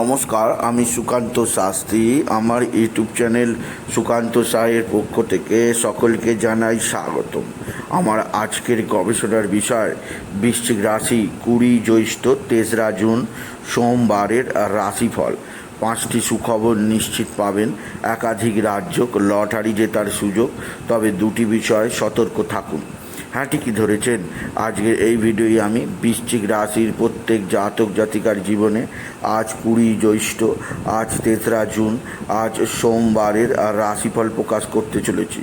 নমস্কার, আমি সুকান্ত শাস্ত্রী। আমার ইউটিউব চ্যানেল সুকান্ত সাহের পক্ষ থেকে সকলকে জানাই স্বাগতম। আমার আজকের গবেষণার বিষয়, বৃশ্চিক রাশি কুড়ি, জ্যৈষ্ঠ, তেসরা জুন, সোমবারের রাশিফল। পাঁচটি সুখবর নিশ্চিত পাবেন। একাধিক রাজ্য লটারি জেতার সুযোগ। তবে দুটি বিষয়ে সতর্ক থাকুন। ঠিকই ধরেছেন। আজকের এই ভিডিওই আমি বৃশ্চিক রাশির প্রত্যেক জাতক জাতিকার জীবনে আজ কুড়ি জ্যৈষ্ঠ, আজ তেসরা জুন, আজ সোমবারের রাশিফল প্রকাশ করতে চলেছি।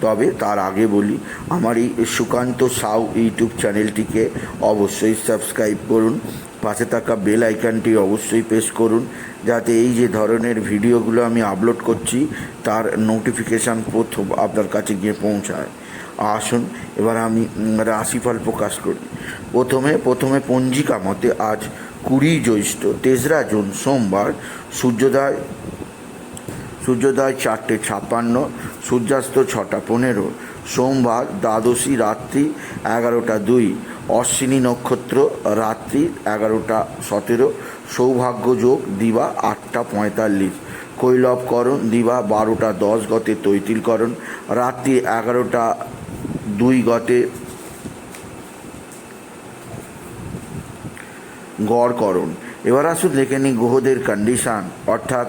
তবে তার আগে বলি, আমার এই সুকান্ত সাউ ইউটিউব চ্যানেলটিকে অবশ্যই সাবস্ক্রাইব করুন, পাশে থাকা বেল আইকনটি অবশ্যই প্রেস করুন, যাতে এই যে ধরনের ভিডিওগুলো আমি আপলোড করছি, তার নোটিফিকেশান প্রথম আপনার কাছে গিয়ে পৌঁছায়। আসুন, এবার আমি রাশিফল প্রকাশ করি। প্রথমে প্রথমে পঞ্জিকা মতে আজ কুড়ি জ্যৈষ্ঠ, তেসরা জুন, সোমবার, সূর্যোদয় সূর্যোদয় চারটে ছাপ্পান্ন, সূর্যাস্ত ছটা পনেরো, সোমবার, দ্বাদশী রাত্রি এগারোটা দুই, অশ্বিনী নক্ষত্র রাত্রি এগারোটা সতেরো, সৌভাগ্য যোগ দিবা আটটা পঁয়তাল্লিশ, কৈলবকরণ দিবা বারোটা দশ গতে তৈতিলকরণ, রাত্রি এগারোটা দুই গতে গড়করণ এবার আসুন, দেখে নিই গ্রহদের কন্ডিশান অর্থাৎ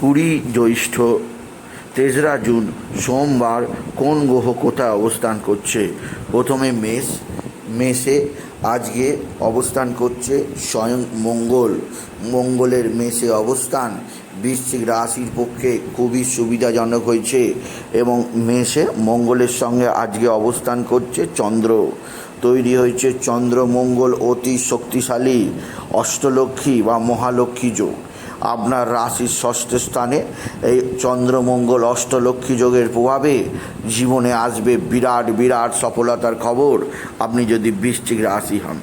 কুড়ি জ্যৈষ্ঠ, তেসরা জুন, সোমবার কোন গ্রহ কোথায় অবস্থান করছে? প্রথমে মেষ, মেষে আজকে অবস্থান করছে স্বয়ং মঙ্গল। মঙ্গলের মেষে অবস্থান বৃশ্চিক রাশির পক্ষে খুবই সুবিধাজনক হয়েছে এবং মেষে মঙ্গলের সঙ্গে আজকে অবস্থান করছে চন্দ্র। তৈরি হয়েছে চন্দ্র মঙ্গল অতি শক্তিশালী অষ্টলক্ষ্মী বা মহালক্ষ্মী যোগ। আপনার রাশির ষষ্ঠ স্থানে এই চন্দ্রমঙ্গল অষ্টলক্ষ্মী যোগের প্রভাবে জীবনে আসবে বিরাট বিরাট সফলতার খবর আপনি যদি বৃশ্চিক রাশি হন।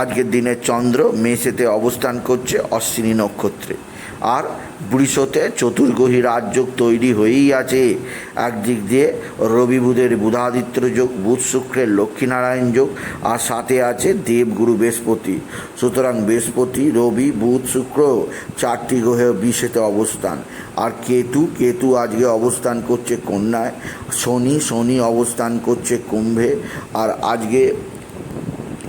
আজকের দিনে চন্দ্র মেষেতে অবস্থান করছে অশ্বিনী নক্ষত্রে। আর বৃষতে চতুর্গ্রহী রাজযোগ তৈরি হয়েই আছে। একদিক দিয়ে রবি বুধের বুধাদিত্য যোগ, বুধ শুক্রের লক্ষ্মীনারায়ণ যোগ, আর সাথে আছে দেবগুরু বৃহস্পতি। সুতরাং বৃহস্পতি, রবি, বুধ, শুক্র চারটি গ্রহে বিশেতে অবস্থান। আর কেতু কেতু আজকে অবস্থান করছে কন্যায়, শনি শনি অবস্থান করছে কুম্ভে, আর আজকে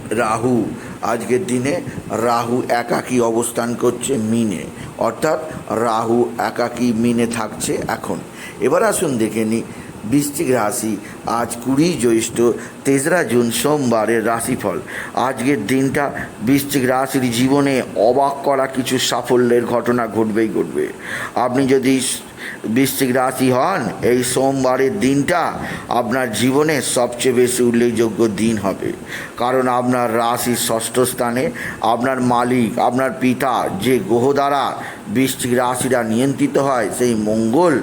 রাহু আজকের দিনে রাহু একাকী অবস্থান করছে মিনে। অর্থাৎ রাহু একাকী মিনে থাকছে এখন। এবার আসুন দেখে নিই বৃশ্চিক রাশি, আজ কুড়ি জ্যৈষ্ঠ, তেসরা জুন সোমবারের রাশিফল। আজকের দিনটা বৃশ্চিক রাশির জীবনে অবাক করা কিছু সাফল্যের ঘটনা ঘটবেই ঘটবে। আপনি যদি বৃশ্চিক রাশি হন, এই সোমবারের দিনটা আপনার জীবনের সবচেয়ে বেশি উল্লেখযোগ্য দিন হবে। কারণ আপনার রাশির ষষ্ঠ স্থানে আপনার মালিক, আপনার পিতা, যে গ্রহ দ্বারা বৃশ্চিক রাশিরা নিয়ন্ত্রিত হয়, সেই মঙ্গল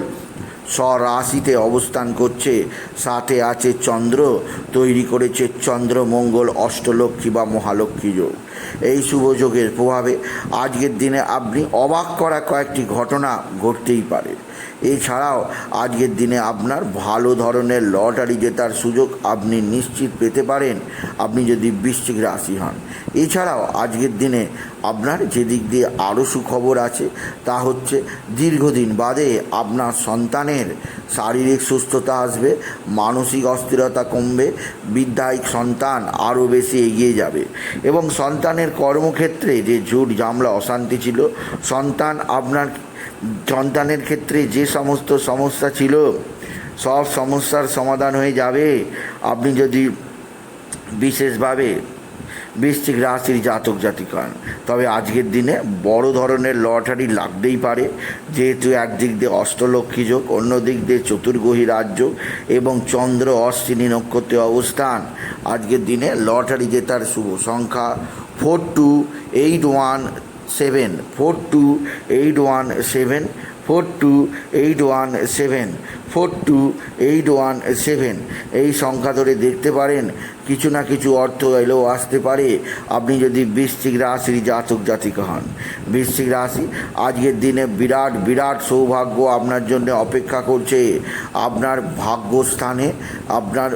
স্বরাশিতে অবস্থান করছে। সাথে আছে চন্দ্র, তৈরি করেছে চন্দ্রমঙ্গল অষ্টলক্ষ্মী বা মহালক্ষ্মী যোগ। এই শুভ যোগের প্রভাবে আজকের দিনে আপনি অবাক করা কয়েকটি ঘটনা ঘটতেই পারে। এছাড়াও আজকের দিনে আপনার ভালো ধরনের লটারি জেতার সুযোগ আপনি নিশ্চিত পেতে পারেন। আপনি যদি বৃশ্চিক রাশি হন। এছাড়াও আজকের দিনে আপনার যেদিক দিয়ে আরও সুখবর আছে তা হচ্ছে দীর্ঘদিন বাদে আপনার সন্তানের শারীরিক সুস্থতা আসবে, মানসিক অস্থিরতা কমবে বিদ্যায়িক সন্তান আরও বেশি এগিয়ে যাবে এবং সন্তানের কর্মক্ষেত্রে যে ঝুট জামলা অশান্তি ছিল, সন্তান আপনার সন্তানের ক্ষেত্রে যে সমস্ত সমস্যা ছিল, সব সমস্যার সমাধান হয়ে যাবে। আপনি যদি বিশেষভাবে বৃশ্চিক রাশির জাতক জাতিকান, তবে আজকের দিনে বড় ধরনের লটারি লাগতেই পারে। যেহেতু একদিক দিয়ে অষ্টলক্ষ্মী যোগ অন্য দিক দিয়ে চতুর্গ্রহী রাজ্য এবং চন্দ্র অশ্বিনী নক্ষত্রে অবস্থান আজকের দিনে লটারি জেতার শুভ সংখ্যা four two eight one seven four two eight one seven four two eight one seven four two eight one seven এই সংখ্যা ধরে দেখতে পারেন, কিছু না কিছু অর্থ এলেও আসতে পারে। আপনি যদি বৃশ্চিক রাশির জাতক, জাতিকা হন। বৃশ্চিক রাশি আজকের দিনে বিরাট বিরাট সৌভাগ্য আপনার জন্য অপেক্ষা করছে। আপনার ভাগ্যস্থানে আপনার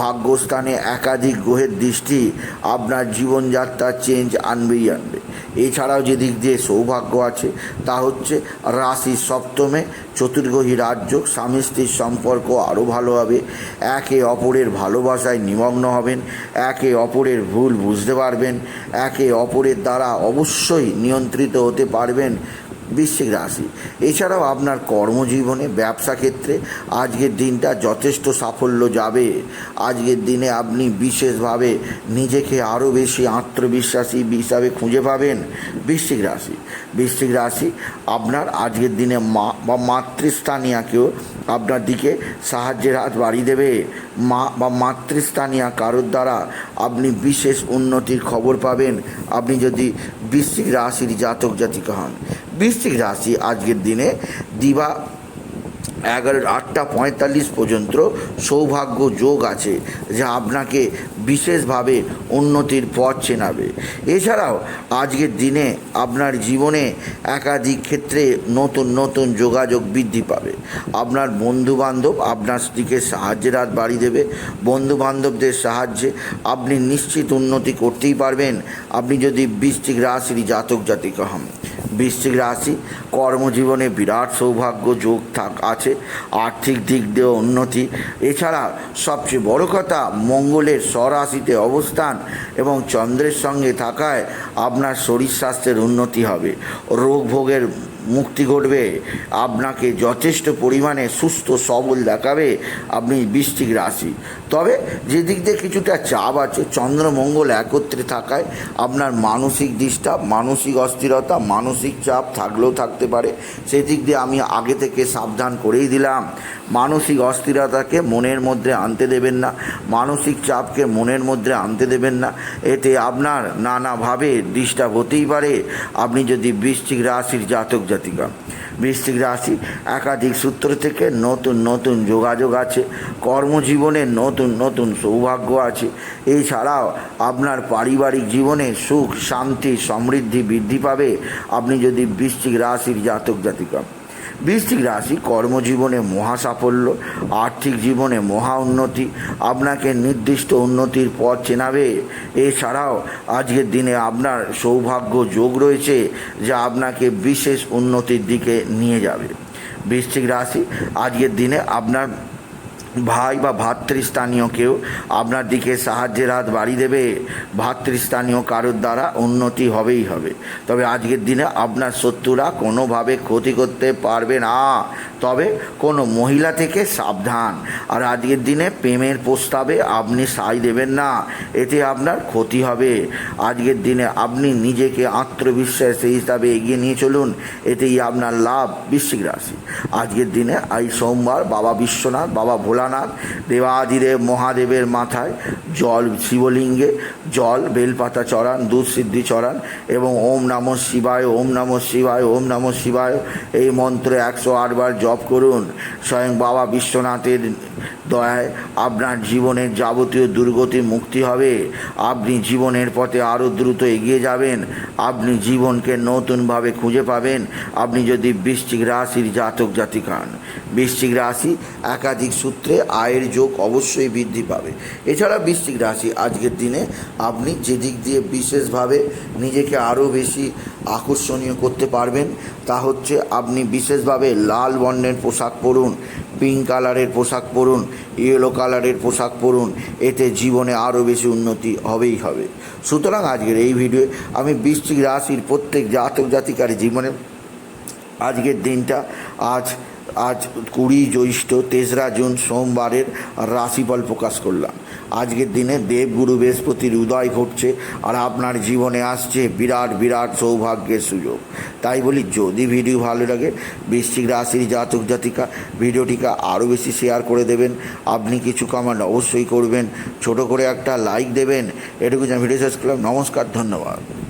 ভাগ্যস্থানে একাধিক গ্রহের দৃষ্টি, আপনার জীবনযাত্রা চেঞ্জ আনবেই আনবে এছাড়াও যেদিক দিয়ে সৌভাগ্য আছে, তা হচ্ছে রাশি সপ্তমে চতুর্গহী রাজ্য স্বামী স্ত্রীর সম্পর্ক আরও ভালো হবে। একে অপরের ভালোবাসায় নিমগ্ন হবেন, একে অপরের ভুল বুঝতে পারবেন, একে অপরের দ্বারা অবশ্যই নিয়ন্ত্রিত হতে পারবেন বৃশ্চিক রাশি। এছাড়াও আপনার কর্মজীবনে, ব্যবসা ক্ষেত্রে আজকের দিনটা যথেষ্ট সাফল্য যাবে। আজকের দিনে আপনি বিশেষভাবে নিজেকে আরও বেশি আত্মবিশ্বাসী হিসাবে খুঁজে পাবেন বৃশ্চিক রাশি। বৃশ্চিক রাশি আপনার আজকের দিনে মা বা মাতৃস্থানীয়াকেও আপনার দিকে সাহায্যের হাত বাড়িয়ে দেবে। মা বা মাতৃস্থানীয় কারোর দ্বারা আপনি বিশেষ উন্নতির খবর পাবেন। আপনি যদি বৃশ্চিক রাশির জাতক জাতিকা হন। বৃশ্চিক রাশি আজকের দিনে দিবা এগারো আটটা পঁয়তাল্লিশ পর্যন্ত সৌভাগ্য যোগ আছে যা আপনাকে বিশেষভাবে উন্নতির পথ চেনাবে। এছাড়াও আজকের দিনে আপনার জীবনে একাধিক ক্ষেত্রে নতুন নতুন যোগাযোগ বৃদ্ধি পাবে। আপনার বন্ধুবান্ধব আপনার দিকে সাহায্যের হাত বাড়িয়ে দেবে। বন্ধুবান্ধবদের সাহায্যে আপনি নিশ্চিত উন্নতি করতেই পারবেন। আপনি যদি বৃশ্চিক রাশির জাতক জাতিকা হন বৃশ্চিক রাশি, কর্মজীবনে বিরাট সৌভাগ্য, যোগ থাক আছে, আর্থিক দিক দিয়ে উন্নতি। এছাড়া সবচেয়ে বড় কথা, মঙ্গলের স্বরাশিতে অবস্থান এবং চন্দ্রের সঙ্গে থাকায় আপনার শরীর স্বাস্থ্যের উন্নতি হবে। রোগ ভোগের মুক্তি ঘটবে। আপনাকে যথেষ্ট পরিমাণে সুস্থ, সবল দেখাবে আপনি বৃষ্টিক রাশি। তবে যে দিক দিয়ে কিছুটা চাপ আছে, চন্দ্রমঙ্গল একত্রে থাকায় আপনার মানসিক ডিস্টার্ব, মানসিক অস্থিরতা, মানসিক চাপ থাকলেও থাকতে পারে। সেদিক দিয়ে আমি আগে থেকে সাবধান করেই দিলাম। মানসিক অস্থিরতাকে মনের মধ্যে আনতে দেবেন না। মানসিক চাপকে মনের মধ্যে আনতে দেবেন না। এতে আপনার নানাভাবে ডিস্টার্ব হতেই পারে। আপনি যদি বৃষ্টিক রাশির জাতক জাতিকা বৃশ্চিক রাশি একাধিক সূত্র থেকে নতুন নতুন যোগাযোগ আছে, কর্মজীবনে নতুন নতুন সৌভাগ্য আছে। এছাড়াও আপনার পারিবারিক জীবনে সুখ, শান্তি, সমৃদ্ধি বৃদ্ধি পাবে। আপনি যদি বৃশ্চিক রাশির জাতক জাতিকা বৃশ্চিক রাশি কর্মজীবনে মহা সাফল্য, আর্থিক জীবনে মহা উন্নতি, আপনাকে নির্দিষ্ট উন্নতির পথ চেনাবে। এছাড়াও, আজকের দিনে আপনার সৌভাগ্য যোগ রয়েছে, যা আপনাকে বিশেষ উন্নতির দিকে নিয়ে যাবে। বৃশ্চিক রাশি, আজকের দিনে আপনার ভাই বা ভাতৃস্থানীয় কেউ আপনার দিকে সাহায্যের হাত বাড়িয়ে দেবে, ভাতৃস্থানীয় কারোর দ্বারা উন্নতি হবেই হবে। তবে আজকের দিনে আপনার শত্রুরা কোনোভাবে ক্ষতি করতে পারবে না। তবে কোনো মহিলা থেকে সাবধান। আর আজকের দিনে প্রেমের প্রস্তাবে আপনি সাই দেবেন না। এতে আপনার ক্ষতি হবে। আজকের দিনে আপনি নিজেকে আত্মবিশ্বাসী হিসাবে এগিয়ে নিয়ে চলুন। এতেই আপনার লাভ, বৃশ্চিক রাশি। আজকের দিনে এই সোমবার বাবা বিশ্বনাথ, বাবা ভোলানাথ, দেবাদিদেব মহাদেবের মাথায় জল, শিবলিঙ্গে জল, বেলপাতা চড়ান, দুধ সিদ্ধি চড়ান এবং ওম নম শিবায়, ওম নম শিবায়, ওম নম শিবায় এই মন্ত্র একশো আটবার জপ করুন। স্বয়ং বাবা বিশ্বনাথের দয়ায় আপনার জীবনের যাবতীয় দুর্গতি মুক্তি হবে। আপনি জীবনের পথে আরও দ্রুত এগিয়ে যাবেন। আপনি জীবনকে নতুনভাবে খুঁজে পাবেন। আপনি যদি বৃশ্চিক রাশির জাতক জাতিক হন বৃশ্চিক রাশি একাধিক সূত্রে আয়ের যোগ অবশ্যই বৃদ্ধি পাবে। এছাড়া বৃশ্চিক রাশি, আজকের দিনে আপনি যে দিক দিয়ে বিশেষভাবে নিজেকে আরও বেশি আকর্ষণীয় করতে পারবেন, তা হচ্ছে আপনি বিশেষভাবে লাল বর্ণের পোশাক পরুন পিঙ্ক কালারের পোশাক পরুন ইয়েলো কালারের পোশাক পরুন, এতে জীবনে আরও বেশি উন্নতি হবেই হবে। সুতরাং আজকের এই ভিডিওয়ে আমি বৃশ্চিক রাশির প্রত্যেক জাতক জাতিকার জীবনে আজকের দিনটা আজ আজ কুড়ি জ্যৈষ্ঠ তেসরা জুন সোমবারের রাশিফল প্রকাশ করলাম। আজকের দিনে দেবগুরু বৃহস্পতির উদয় ঘটছে আর আপনার জীবনে আসছে বিরাট বিরাট সৌভাগ্যের সুযোগ। তাই বলি, যদি ভিডিও ভালো লাগে, বৃশ্চিক রাশির জাতক, জাতিকা, ভিডিওটিকে আরও বেশি শেয়ার করে দেবেন। আপনি কিছু কমেন্ট অবশ্যই করবেন। ছোট করে একটা লাইক দেবেন। এটুকু যেন ভিডিও শেষ করলাম। নমস্কার, ধন্যবাদ।